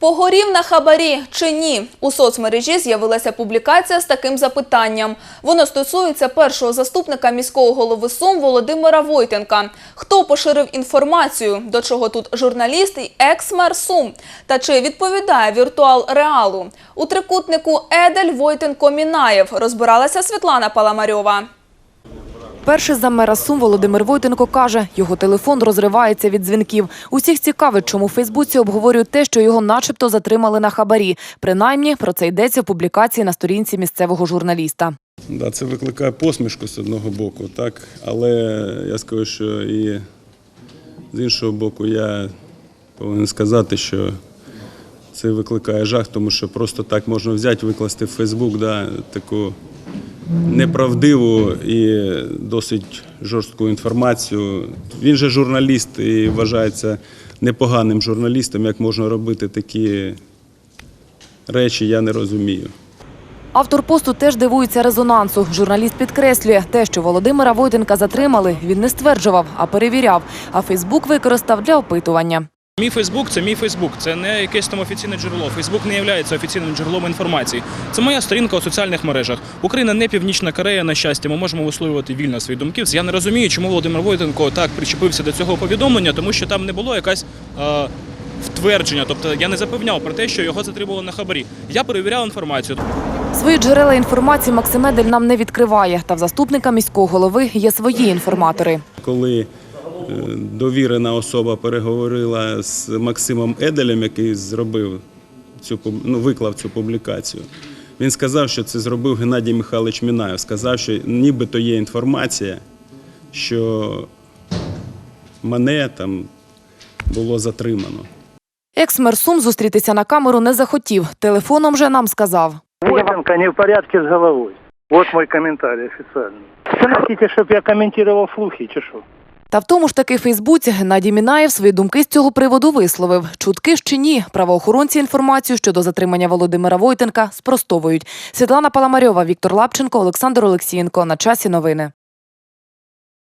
Погорів на хабарі чи ні? У соцмережі з'явилася публікація з таким запитанням. Воно стосується першого заступника міського голови Сум Володимира Войтенка. Хто поширив інформацію? До чого тут журналіст і екс-мер Сум? Та чи відповідає віртуал реалу? У трикутнику Едель Войтенко Мінаєв розбиралася Світлана Паламарьова. Перший заммера Сум Володимир Войтенко каже, його телефон розривається від дзвінків. Усіх цікавить, чому у Фейсбуці обговорюють те, що його начебто затримали на хабарі. Принаймні, про це йдеться в публікації на сторінці місцевого журналіста. Це викликає посмішку з одного боку, так. Але я скажу, що і з іншого боку, я повинен сказати, що це викликає жах, тому що просто так можна взяти, викласти в Фейсбук да, таку неправдиву і досить жорстку інформацію. Він же журналіст і вважається непоганим журналістом, як можна робити такі речі, я не розумію. Автор посту теж дивується резонансу. Журналіст підкреслює, те, що Володимира Войтенка затримали, він не стверджував, а перевіряв. А Фейсбук використав для опитування. Мій Фейсбук це мій Фейсбук, це не якесь там офіційне джерело. Фейсбук не є офіційним джерелом інформації. Це моя сторінка у соціальних мережах. Україна не північна Корея. На щастя, ми можемо висловлювати вільно свої думки. Я не розумію, чому Володимир Войтенко так причепився до цього повідомлення, тому що там не було якась. Е, Втвердження, тобто я не запевняв про те, що його затримували на хабарі. Я перевіряв інформацію. Свої джерела інформації Максим Едель нам не відкриває. Та в заступника міського голови є свої інформатори. Коли довірена особа переговорила з Максимом Еделем, який зробив цю пуб- ну, виклав цю публікацію, він сказав, що це зробив Геннадій Михайлович Мінаєв. Сказав, що нібито є інформація, що мене там було затримано. Екс-мер Сум зустрітися на камеру не захотів. Телефоном же нам сказав. Войтенко не в порядке с головой. Вот мой комментарий официальный. Вы хотите, чтобы я комментировал слухи, чи що? Та в тому ж таки Фейсбуці Геннадій Мінаєв свої думки з цього приводу висловив. Чутки ж чи ні. Правоохоронці інформацію щодо затримання Володимира Войтенка спростовують. Світлана Паламарьова, Віктор Лапченко, Олександр Олексієнко. На часі новини.